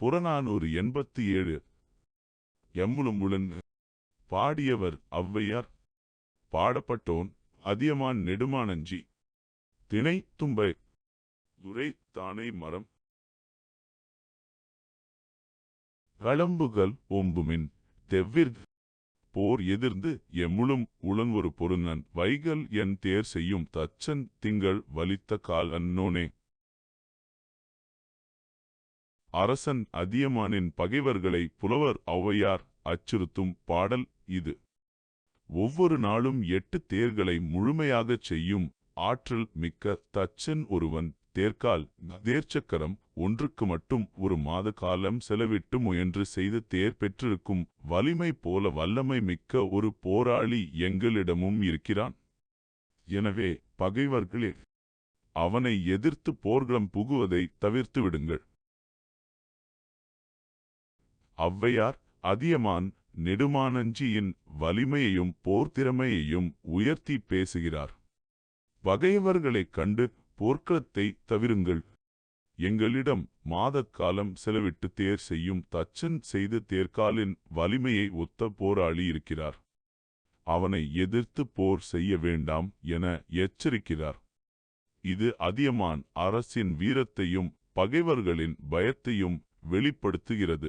புறநானூறு எண்பத்தி ஏழு எம்முலும் உளன் பாடியவர் ஔவையார். பாடப்பட்டோன் அதியமான் நெடுமானஞ்சி. திணை தும்பை. துரை தானை மரம். களம்புகள் ஓம்புமின் தெவ்விர் போர் எதிர்ந்து எம்முளும் உளன் ஒரு பொருநன். வைகல் என் தேர் செய்யும் தச்சன் திங்கள் வலித்த கால் அன்னோனே. அரசன் அதியமானின் பகைவர்களை புலவர் ஔவையார் அச்சுறுத்தும் பாடல் இது. ஒவ்வொரு நாளும் எட்டு தேர்களை முழுமையாகச் செய்யும் ஆற்றல் மிக்க தச்சன் ஒருவன் தேர்க்கால் தேர்ச்சக்கரம் ஒன்றுக்கு மட்டும் ஒரு மாத காலம் செலவிட்டு முயன்று செய்து தேர் பெற்றிருக்கும் வலிமை போல வல்லமை மிக்க ஒரு போராளி எங்களிடமும் இருக்கிறான். எனவே பகைவர்களே அவனை எதிர்த்து போர்க்களம் புகுவதை தவிர்த்து விடுங்கள் ஔவையார் அதியமான் நெடுமானஞ்சியின் வலிமையையும் போர்த்திறமையையும் உயர்த்தி பேசுகிறார். பகைவர்களைக் கண்டு போர்க்களத்தை தவிருங்கள். எங்களிடம் மாதக்காலம் செலவிட்டு தேர் செய்யும் தச்சன் செய்து தேர்காலின் வலிமையை ஒத்த போராளி இருக்கிறார். அவனை எதிர்த்து போர் செய்ய வேண்டாம் என எச்சரிக்கிறார். இது அதியமான் அரசின் வீரத்தையும் பகைவர்களின் பயத்தையும் வெளிப்படுத்துகிறது.